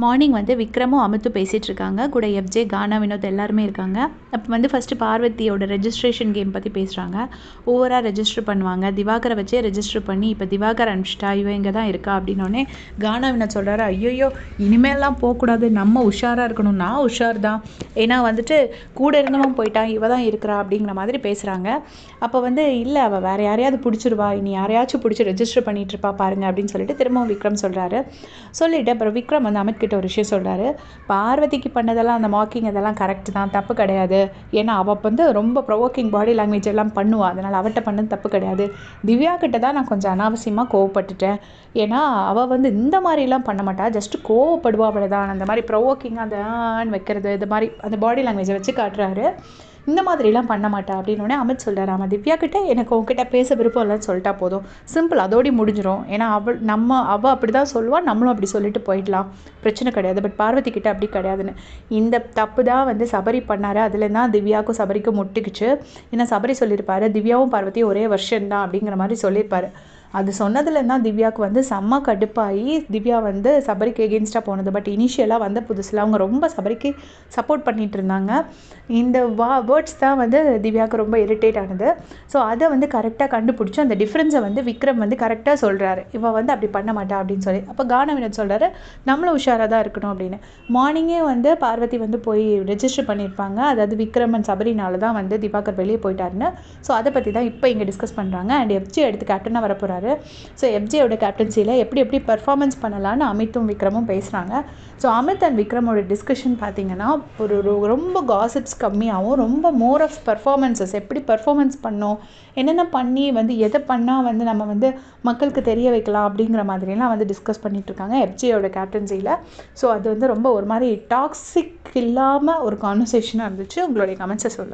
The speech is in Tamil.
மார்னிங் வந்து விக்ரமும் அமித்தும் பேசிகிட்டு இருக்காங்க. கூட எஃப்ஜே கானா வினோத் எல்லாருமே இருக்காங்க. அப்போ வந்து ஃபஸ்ட்டு பார்வதியோட ரெஜிஸ்ட்ரேஷன் கேம் பற்றி பேசுகிறாங்க ஓவராக ரெஜிஸ்டர் பண்ணுவாங்க. திவாகரை வச்சே ரெஜிஸ்டர் பண்ணி இப்போ திவாகர் அனுப்பிச்சிட்டா இவ இங்கே தான் இருக்கா அப்படின்னோடனே கானா வினோத் சொல்கிறாரு ஐயோயோ இனிமேல்லாம் போகக்கூடாது. நம்ம உஷாராக இருக்கணும். நான் உஷார் தான் ஏன்னா வந்துட்டு கூட இருந்தவன் போயிட்டான் இவ தான் இருக்கிறா அப்படிங்கிற மாதிரி பேசுகிறாங்க அப்போ வந்து இல்லை அவள் வேறு யாரையாவது பிடிச்சிருவா. இனி யாரையாச்சும் பிடிச்சி ரெஜிஸ்டர் பண்ணிட்டு இருப்பா பாருங்க அப்படின்னு சொல்லிட்டு திரும்பவும் விக்ரம் சொல்கிறாரு சொல்லிட்டு அப்புறம் விக்ரம் வந்து அமித் கிட்ட ஒரு விஷயம் சொல்கிறாரு பார்வதிக்கு பண்ணதெல்லாம் அந்த மாக்கிங் அதெல்லாம் கரெக்ட் தான் தப்பு கிடையாது. ஏன்னா அவள் வந்து ரொம்ப ப்ரொவோக்கிங் பாடி லாங்குவேஜ் எல்லாம் பண்ணுவாள் அதனால் அவட்ட பண்ணது தப்பு கிடையாது. திவ்யா கிட்ட தான் நான் கொஞ்சம் அனாவசியமாக கோவப்பட்டுட்டேன். ஏன்னா அவள் வந்து இந்த மாதிரிலாம் பண்ண மாட்டா. ஜஸ்ட் கோவப்படுவா அவ்வளோதான் அந்த மாதிரி ப்ரொவோக்கிங் அந்த வைக்கிறது இந்த மாதிரி அந்த பாடி லாங்குவேஜை வச்சு காட்டுறாரு. இந்த மாதிரிலாம் பண்ண மாட்டா அப்படின்னு அமித் சொல்கிறார் ஆமாம் திவ்யா கிட்டே எனக்கு உங்ககிட்ட பேச விருப்பம் இல்லைன்னு சொல்லிட்டா போதும். சிம்பிள் அதோடய முடிஞ்சிடும் ஏன்னா அவள் நம்ம அவள் அப்படி தான் சொல்லுவாள் நம்மளும் அப்படி சொல்லிட்டு போயிடலாம். பிரச்சனை கிடையாது. பட் பார்வதி கிட்டே அப்படி கிடையாதுன்னு. இந்த தப்பு தான் வந்து சபரி பண்ணார். அதில் தான் திவ்யாவுக்கும் சபரிக்கும் முட்டுக்குச்சு ஏன்னா சபரி சொல்லியிருப்பாரு திவ்யாவும் பார்வதியும் ஒரே வருஷம் தான் அப்படிங்கிற மாதிரி சொல்லியிருப்பாரு. அது சொன்னதுல தான் திவ்யாவுக்கு வந்து செம்ம கடுப்பாகி திவ்யா வந்து சபரிக்கு எகென்ஸ்டாக போனது. பட் இனிஷியலாக வந்த புதுசில் அவங்க ரொம்ப சபரிக்கு சப்போர்ட் பண்ணிட்டு இருந்தாங்க. இந்த வா வேர்ட்ஸ் தான் வந்து திவ்யாவுக்கு ரொம்ப இரிட்டேட் ஆனது. ஸோ அதை வந்து கரெக்டாக கண்டுபிடிச்சி அந்த டிஃப்ரென்ஸை வந்து விக்ரம் வந்து கரெக்டாக சொல்கிறாரு இவன் வந்து அப்படி பண்ண மாட்டா அப்படின்னு சொல்லி. அப்போ கான வினோத் சொல்கிறாரு நம்மளும் உஷாராக தான் இருக்கணும் அப்படின்னு. மார்னிங்கே வந்து பார்வதி வந்து போய் ரெஜிஸ்டர் பண்ணியிருப்பாங்க. அதாவது விக்ரமன் சபரினால தான் வந்து திவாகர் வெளியே போயிட்டாருன்னு. ஸோ அதை பற்றி தான் இப்போ இங்கே டிஸ்கஸ் பண்ணுறாங்க அண்ட் எஃப்ஜி எடுத்து கேப்டனாக வரப்போகிறாரு பேசுகிறாரு ஸோ எஃப்ஜியோட கேப்டன்சியில் எப்படி எப்படி பர்ஃபார்மன்ஸ் பண்ணலான்னு அமித்தும் விக்ரமும் பேசுகிறாங்க ஸோ அமித் அண்ட் விக்ரமோட டிஸ்கஷன் பார்த்தீங்கன்னா ஒரு ரொம்ப காசிப்ஸ் கம்மியாகவும் ரொம்ப மோர் ஆஃப் பர்ஃபார்மன்ஸஸ் எப்படி பர்ஃபார்மன்ஸ் பண்ணோம்? என்னென்ன பண்ணி வந்து எதை பண்ணால் வந்து நம்ம வந்து மக்களுக்கு தெரிய வைக்கலாம் அப்படிங்கிற மாதிரிலாம் வந்து டிஸ்கஸ் பண்ணிகிட்ருக்காங்க எஃப்ஜியோட கேப்டன்சியில் ஸோ அது வந்து ரொம்ப ஒரு மாதிரி டாக்ஸிக் இல்லாமல் ஒரு கான்வர்சேஷனாக இருந்துச்சு. உங்களுடைய கமெண்ட்ஸை சொல்லுங்கள்